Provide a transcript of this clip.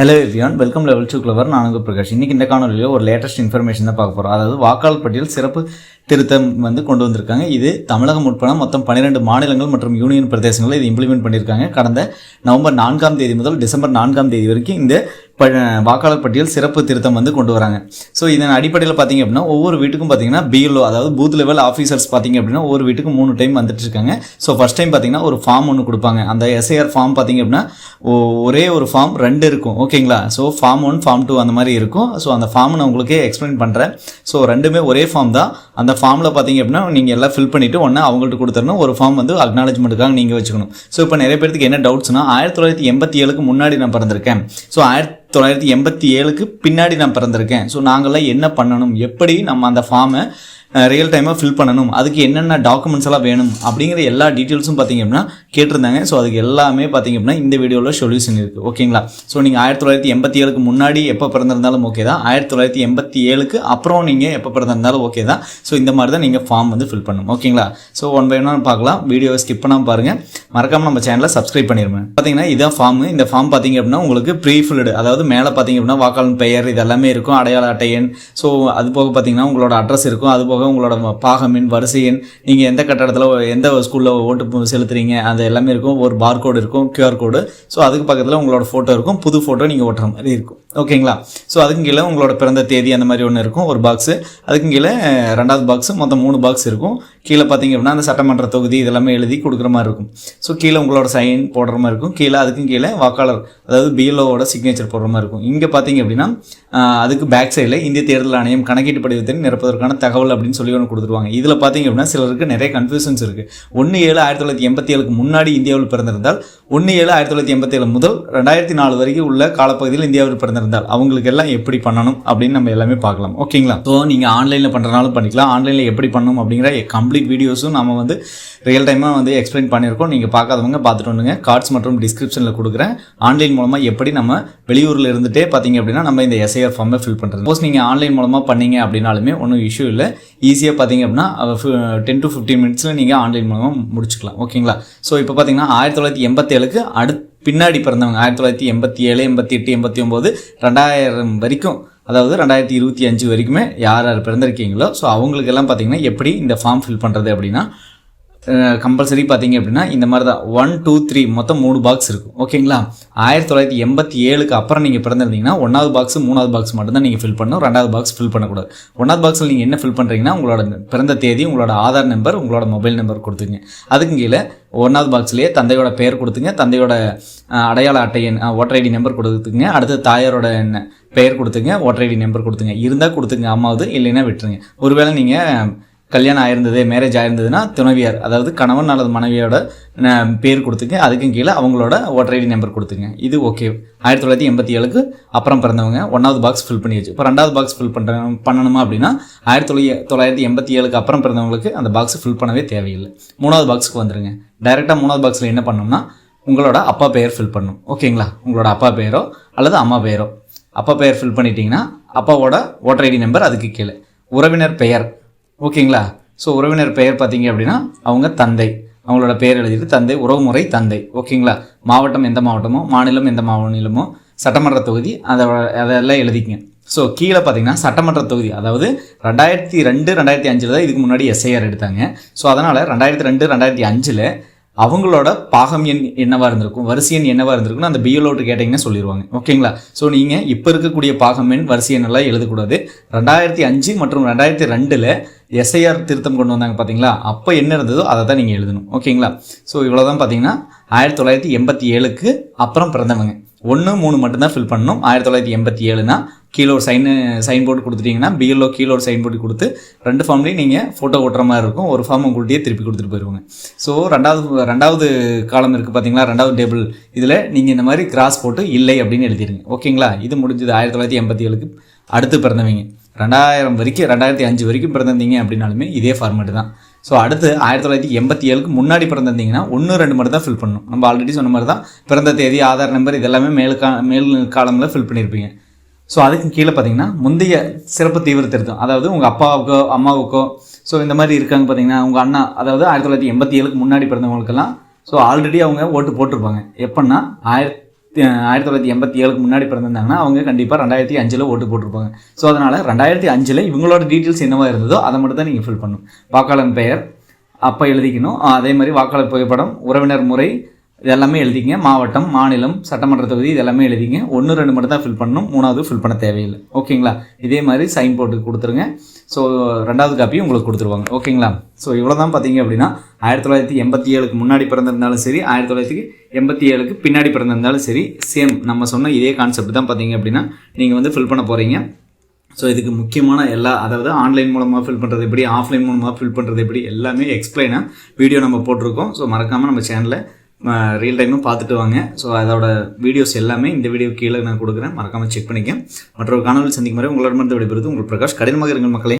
Hello everyone welcome level two clever நான் பிரகாஷ். இன்னைக்கு இந்த காணொலியில் ஒரு லேட்டஸ்ட் இன்ஃபர்மேஷன் தான் பார்க்க போகிறோம் அதாவது வாக்காளர் பட்டியல் சிறப்பு திருத்தம் வந்து கொண்டு வந்திருக்காங்க. இது தமிழகம் உட்பட மொத்தம் பன்னிரெண்டு மாநிலங்கள் மற்றும் யூனியன் பிரதேசங்களில் இது இம்ப்ளிமெண்ட் பண்ணியிருக்காங்க. கடந்த நவம்பர் நான்காம் தேதி முதல் டிசம்பர் நான்காம் தேதி வரைக்கும் இந்த ப வாக்காளர் பட்டியல் சிறப்பு திருத்தம் வந்து கொண்டு வராங்க. ஸோ இதன் அடிப்படையில் பார்த்தீங்க அப்படின்னா ஒவ்வொரு வீட்டுக்கும் பார்த்தீங்கன்னா பிஎல்ஓ அதாவது பூத் லெவல் ஆஃபீஸர்ஸ் பார்த்தீங்க அப்படின்னா ஒவ்வொரு வீட்டுக்கும் மூணு டைம் வந்துட்டு இருக்காங்க. ஸோ ஃபஸ்ட் டைம் பார்த்தீங்கன்னா ஒரு ஃபார்ம் ஒன்று கொடுப்பாங்க. அந்த எஸ்ஐஆர் ஃபார்ம் பார்த்தீங்க அப்படின்னா ஒரே ஒரு ஃபார்ம் ரெண்டு இருக்கும். ஓகேங்களா so form one form two அந்த மாதிரி இருக்கும். ஸோ அந்த ஃபார்ம் நான் உங்களுக்கு எக்ஸ்பிளைன் பண்ணுறேன் ஸோ ரெண்டுமே ஒரே ஃபார்ம் தான். அந்த ஃபார்மில் பார்த்தீங்க அப்படின்னா நீங்கள் எல்லாம் ஃபில் பண்ணிவிட்டு ஒன்று அவங்கள்ட்ட கொடுத்துடணும். ஒரு ஃபார்ம் வந்து அக்னாலஜ்மெண்ட்டுக்காக நீங்கள் வச்சுக்கணும். ஸோ இப்போ நிறைய பேருக்கு என்ன டவுட்ஸ்னா ஆயிரத்தி தொள்ளாயிரத்தி எண்பத்தி ஏழுக்கு முன்னாடி நான் பிறந்திருக்கேன். ஸோ ஆயிரத்தி தொள்ளாயிரத்தி எண்பத்தி ஏழுக்கு பின்னாடி நான் பிறந்திருக்கேன். ஸோ நாங்கள்லாம் என்ன பண்ணணும்? எப்படி நம்ம அந்த ஃபார்மை ரியல் டைமாக ஃபில் பண்ணணும். அதுக்கு என்னென்ன டாக்குமெண்ட்ஸ் எல்லாம் வேணும் அப்படிங்கிற எல்லா டீட்டெயில்ஸும் பார்த்தீங்க அப்படின்னா கேட்டிருந்தாங்க. ஸோ அதுக்கு எல்லாமே பார்த்தீங்க அப்படின்னா இந்த வீடியோவில் சொல்யூஷன் இருக்குது ஓகேங்களா ஸோ நீங்கள் ஆயிரத்தி தொள்ளாயிரத்தி எண்பத்தி ஏழுக்கு முன்னாடி எப்போ பிறந்திருந்தாலும் ஓகே தான். ஆயிரத்தி தொள்ளாயிரத்தி எண்பத்தி ஏழுக்கு அப்புறம் நீங்கள் எப்போ பிறந்திருந்தாலும் ஓகே தான். ஸோ இந்த மாதிரி தான் நீங்கள் ஃபார்ம் வந்து ஃபில் பண்ணணும். ஓகேங்களா ஸோ ஒன் பை ஒன் பார்க்கலாம். வீடியோவை ஸ்கிப் பண்ணாமல் பாருங்கள் மறக்காமல் நம்ம சேனலை சப்ஸ்கிரைப் பண்ணிடுவேன் பார்த்தீங்கன்னா இதான் ஃபார்ம் இந்த ஃபார்ம் பார்த்தீங்க அப்படின்னா உங்களுக்கு ப்ரீ ஃபில்டு அதாவது மேலே பார்த்தீங்க அப்படின்னா வாக்காளர் பெயர் இது எல்லாமே இருக்கும். அடையாள அட்டை எண். ஸோ அது போக பார்த்தீங்கன்னா உங்களோட அட்ரஸ் இருக்கும். அது போக உங்களோட பாகம் வரிசையின் நீங்கள் எந்த கட்டடத்தில் எந்த ஸ்கூலில் ஓட்டு செலுத்துறீங்க அது எல்லாமே இருக்கும். ஒரு பார் கோடு இருக்கும் கியூஆர் கோடு ஸோ அதுக்கு பக்கத்தில் உங்களோட ஃபோட்டோ இருக்கும். புது ஃபோட்டோ நீங்கள் ஓட்டுற மாதிரி இருக்கும். ஓகேங்களா ஸோ அதுக்கு கீழே உங்களோட பிறந்த தேதி அந்த மாதிரி ஒன்று இருக்கும். ஒரு பாக்ஸு அதுக்கு கீழே ரெண்டாவது பாக்ஸு மொத்தம் மூணு பாக்ஸ் இருக்கும். கீழே பார்த்தீங்க அப்படின்னா அந்த சட்டமன்ற தொகுதி இதெல்லாமே எழுதி கொடுக்குற மாதிரி இருக்கும். ஸோ கீழே உங்களோட சைன் போடுற மாதிரி இருக்கும். கீழே அதுக்கும் கீழே வாக்காளர் அதாவது பிஎல்ஓவோட சிக்னேச்சர் போடுற மாதிரி இருக்கும். இங்கே பார்த்தீங்க அப்படின்னா அதுக்கு பேக் சைடில் இந்திய தேர்தல் ஆணையம் கணக்கீட்டு படிவத்தை நிரப்பதற்கான தகவல் அப்படின்னு சொல்லி ஒன்று கொடுத்துருவாங்க. இதில் பார்த்தீங்க அப்படின்னா சிலருக்கு நிறைய கன்ஃபியூஷன்ஸ் இருக்குது ஒன்று ஏழு ஆயிரத்தி தொள்ளாயிரத்தி எண்பத்தி ஏழுக்கு முன்னாடி இந்தியாவில் பிறந்திருந்தால் ஒன்று ஏழு ஆயிரத்தி தொள்ளாயிரத்தி எண்பத்தி ஏழு முதல் ரெண்டாயிரத்தி நாலு வரைக்கும் உள்ள காலப்பகுதியில் இந்தியாவில் பிறந்திருந்தால் அவங்களுக்கு எல்லாம் எப்படி பண்ணணும் அப்படின்னு நம்ம எல்லாமே பார்க்கலாம். ஓகேங்களா ஸோ நீங்கள் ஆன்லைனில் பண்ணுறனாலும் பண்ணிக்கலாம். ஆன்லைனில் எப்படி பண்ணணும் அப்படிங்கிற கம் கம்ப்ளீட் வீடியோஸும் நம்ம வந்து ரியல் டைமாக வந்து எக்ஸ்பிளைன் பண்ணியிருக்கோம். நீங்கள் பார்க்காதவங்க பார்த்துட்டு வந்துங்க கார்ட்ஸ் மற்றும் டிஸ்கிரிப்ஷனில் கொடுக்குறேன். ஆன்லைன் மூலமாக எப்படி நம்ம வெளியூரில் இருந்துட்டே பார்த்தீங்க அப்படின்னா நம்ம இந்த எஸ்ஐஆர் ஃபார்மை ஃபில் பண்ணுறது சப்போஸ் நீங்கள் ஆன்லைன் மூலமாக பண்ணீங்க அப்படின்னாலுமே ஒன்றும் இஷ்யூ இல்லை. ஈஸியாக பார்த்தீங்க அப்படின்னா டென் டு ஃபிஃப்டீன் மினிட்ஸில் நீங்கள் ஆன்லைன் மூலமாக முடிச்சுக்கலாம். ஓகேங்களா ஸோ இப்போ பார்த்தீங்கன்னா ஆயிரத்தி தொள்ளாயிரத்தி எண்பத்தேழுக்கு அடுத்து பின்னாடி பிறந்தவங்க ஆயிரத்தி தொள்ளாயிரத்தி எண்பத்தி ஏழு எண்பத்தி எட்டு எண்பத்தி ஒம்பது ரெண்டாயிரம் வரைக்கும் அதாவது ரெண்டாயிரத்தி இருபத்தி அஞ்சு வரைக்குமே யார் யார் பிறந்திருக்கீங்களோ ஸோ அவங்களுக்கெல்லாம் பார்த்தீங்கன்னா எப்படி இந்த ஃபார்ம் ஃபில் பண்ணுறது அப்படின்னா கம்பல்சரி பார்த்தீங்க அப்படின்னா இந்த மாதிரி தான் ஒன் டூ த்ரீ மொத்தம் மூணு பாக்ஸ் இருக்கும். ஓகேங்களா? ஆயிரத்தி தொள்ளாயிரத்தி எண்பத்தி ஏழுக்கு அப்புறம் நீங்கள் பிறந்திருந்தீங்கன்னா ஒன்றாவது பாக்ஸ் மூணாவது பாக்ஸ் மட்டும்தான் நீங்கள் ஃபில் பண்ணணும். ரெண்டாவது பாக்ஸ் ஃபில் பண்ணக்கூடாது. ஒன்றாவது பாக்ஸில் நீங்கள் என்ன ஃபில் பண்ணுறீங்கன்னா உங்களோட பிறந்த தேதி உங்களோட ஆதார் நம்பர் உங்களோட மொபைல் நம்பர் கொடுத்துங்க. அதுக்கு கீழே ஒன்றாவது பாக்ஸ்லேயே தந்தையோட பெயர் கொடுத்துங்க தந்தையோட அடையாள அட்டை எண் ஓட்டர் ஐடி நம்பர் கொடுத்துங்க அடுத்து தாயாரோட என்ன பெயர் கொடுத்துங்க ஓட்டர் ஐடி நம்பர் கொடுத்துங்க. இருந்தால் கொடுத்துங்க அம்மாவது இல்லைன்னா விட்டுருங்க. ஒருவேளை நீங்கள் கல்யாணம் ஆயிருந்தது மேரேஜ் ஆயிருந்ததுன்னா துணைவியார் அதாவது கணவன் அல்லது மனைவியோட பேர் கொடுத்துங்க. அதுக்கும் கீழே அவங்களோட ஓட்டர் ஐடி நம்பர் கொடுத்துங்க. இது ஓகே ஆயிரத்தி தொள்ளாயிரத்தி எண்பத்தி ஏழுக்கு அப்புறம் பிறந்தவங்க. ஒன்றாவது பாக்ஸ் ஃபில் பண்ணி வச்சு இப்போ ரெண்டாவது பாக்ஸ் ஃபில் பண்ணுற பண்ணணுமா அப்படின்னா ஆயிரத்தி தொள்ளாயிரத்தி தொள்ளாயிரத்தி எண்பத்தி ஏழுக்கு அப்புறம் பிறந்தவங்களுக்கு அந்த பாக்ஸ் ஃபில் பண்ணவே தேவையில்லை. மூணாவது பாக்ஸுக்கு வந்துடுங்க டைரெக்டாக மூணாவது பாக்ஸில் என்ன பண்ணோம்னா உங்களோட அப்பா பெயர் ஃபில் பண்ணும். ஓகேங்களா உங்களோட அப்பா பெயரோ அல்லது அம்மா பெயரோ. அப்பா பெயர் ஃபில் பண்ணிட்டீங்கன்னா அப்பாவோட ஓட்டர் ஐடி நம்பர் அதுக்கு கீழே. உறவினர் பெயர். ஓகேங்களா? ஸோ உறவினர் பெயர் பார்த்தீங்க அப்படின்னா அவங்க தந்தை. அவங்களோட பெயர் எழுதிட்டு தந்தை உறவுமுறை தந்தை. ஓகேங்களா? மாவட்டம் எந்த மாவட்டமோ மாநிலம் எந்த மாநிலமோ சட்டமன்ற தொகுதி அதை அதெல்லாம் எழுதிக்கங்க. ஸோ கீழே பார்த்தீங்கன்னா சட்டமன்ற தொகுதி. அதாவது ரெண்டாயிரத்தி ரெண்டு ரெண்டாயிரத்தி அஞ்சில் தான் இதுக்கு முன்னாடி எஸ்ஐஆர் எடுத்தாங்க. ஸோ அதனால் ரெண்டாயிரத்தி ரெண்டு ரெண்டாயிரத்தி அஞ்சில் அவங்களோட பாகம் எண் என்னவா இருந்திருக்கும் வரிசை எண் என்னவா இருந்திருக்கும்னு அந்த பிஎல்ஓட்டு கேட்டிங்கன்னா சொல்லிடுவாங்க ஓகேங்களா ஸோ நீங்கள் இப்போ இருக்கக்கூடிய பாகம் எண் வரிசை எண் எல்லாம் எழுதக்கூடாது. ரெண்டாயிரத்தி அஞ்சு மற்றும் ரெண்டாயிரத்தி ரெண்டில் எஸ்ஐஆர் திருத்தம் கொண்டு வந்தாங்க பார்த்தீங்களா அப்போ என்ன இருந்ததோ அதை தான் நீங்கள் எழுதணும். ஓகேங்களா ஸோ இவ்வளோ தான் பார்த்தீங்கன்னா ஆயிரத்தி தொள்ளாயிரத்தி எண்பத்தி ஏழுக்கு அப்புறம் பிறந்தவங்க. ஒன்று மூணு மட்டும்தான் ஃபில் பண்ணணும். ஆயிரத்தி தொள்ளாயிரத்தி எண்பத்தி ஏழுனா கீழே ஒரு சைன் சைன் போர்டு கொடுத்துட்டிங்கன்னா பிஎல்ஓ கீழே ஒரு சைன் போர்டு கொடுத்து ரெண்டு ஃபார்ம்லேயும் நீங்கள் ஃபோட்டோ ஓட்டுற மாதிரி இருக்கும். ஒரு ஃபார்ம் உங்கள்கிட்டயே திருப்பி கொடுத்துட்டு போயிடுவாங்க ஸோ ரெண்டாவது ரெண்டாவது காலம் இருக்குது பார்த்தீங்களா ரெண்டாவது டேபிள் இதில் நீங்கள் இந்த மாதிரி கிராஸ் போட்டு இல்லை அப்படின்னு எழுதிடுங்க. ஓகேங்களா இது முடிஞ்சது. ஆயிரத்தி தொள்ளாயிரத்தி எண்பத்தி ஏழுக்கு அடுத்து பிறந்தவங்க. ரெண்டாயிரம் வரைக்கும் ரெண்டாயிரத்தி அஞ்சு வரைக்கும் பிறந்திருந்தீங்க அப்படின்னாலுமே இதே ஃபார்மேட் தான். ஸோ அடுத்து ஆயிரத்தி தொள்ளாயிரத்தி எண்பத்தி ஏழுக்கு முன்னாடி பிறந்திருந்தீங்கன்னா ஒன்று ரெண்டு மட்டும் தான் ஃபில் பண்ணணும். நம்ம ஆல்ரெடி சொன்ன மாதிரி தான் பிறந்த தேதி ஆதார் நம்பர் இதெல்லாமே மேல் கா மேல் காலமில் ஃபில் பண்ணியிருப்பீங்க ஸோ அதுக்கு கீழே பார்த்தீங்கன்னா முந்தைய சிறப்பு தீவிர திருத்தம் அதாவது உங்கள் அப்பாவுக்கோ அம்மாவுக்கோ ஸோ இந்த மாதிரி இருக்காங்க பார்த்தீங்கன்னா உங்கள் அண்ணா அதாவது ஆயிரத்தி தொள்ளாயிரத்தி எண்பத்தி ஏழுக்கு முன்னாடி பிறந்தவங்களுக்கெல்லாம் ஸோ ஆல்ரெடி அவங்க ஓட்டு போட்டிருப்பாங்க. எப்போன்னா ஆயிரத்தி ஆயிரத்தி தொள்ளாயிரத்தி எண்பத்தி ஏழுக்கு முன்னாடி பிறந்திருந்தாங்கன்னா அவங்க கண்டிப்பாக ரெண்டாயிரத்தி அஞ்சில் ஓட்டு போட்டிருப்பாங்க. ஸோ அதனால் ரெண்டாயிரத்தி அஞ்சில் இவங்களோட டீட்டெயில்ஸ் என்னவா இருந்ததோ அதை மட்டும் தான் நீங்கள் ஃபில் பண்ணணும். வாக்காளர் பெயர் அப்போ எழுதிக்கணும். அதே மாதிரி வாக்காளர் புகைப்படம் உறவினர் முறை இது எல்லாமே எழுதிங்க மாவட்டம் மாநிலம் சட்டமன்ற தொகுதி இதெல்லாமே எழுதிங்க ஒன்று ரெண்டு மட்டும் தான் ஃபில் பண்ணணும். மூணாவது ஃபில் பண்ண தேவையில்லை. ஓகேங்களா? இதே மாதிரி சைன் போட்டு கொடுத்துருங்க. ஸோ ரெண்டாவது காப்பியும் உங்களுக்கு கொடுத்துருவாங்க. ஓகேங்களா? ஸோ இவ்வளோ தான் பார்த்தீங்க அப்படின்னா ஆயிரத்தி தொள்ளாயிரத்தி எண்பத்தி ஏழுக்கு முன்னாடி பிறந்திருந்தாலும் சரி ஆயிரத்தி தொள்ளாயிரத்தி எண்பத்தி ஏழுக்கு பின்னாடி பிறந்திருந்தாலும் சரி சேம் நம்ம சொன்ன இதே கான்செப்ட் தான் பார்த்தீங்க அப்படின்னா நீங்கள் வந்து ஃபில் பண்ண போகிறீங்க ஸோ இதுக்கு முக்கியமான எல்லா அதாவது ஆன்லைன் மூலமாக ஃபில் பண்ணுறது எப்படி ஆஃப்லைன் மூலமாக ஃபில் பண்ணுறது எப்படி எல்லாமே எக்ஸ்பிளைனாக வீடியோ நம்ம போட்டிருக்கோம். ஸோ மறக்காமல் நம்ம சேனலில் ரியல் டைமும் பார்த்துட்டு வாங்க. ஸோ அதோட வீடியோஸ் எல்லாமே இந்த வீடியோ கீழே நான் கொடுக்குறேன். மறக்காமல் செக் பண்ணிக்க மற்றொரு காணொலி சந்திக்கும் வரை உங்களிடமிருந்து விடைபெறுது உங்கள் பிரகாஷ் கடினமாக இருங்கள் மக்களே.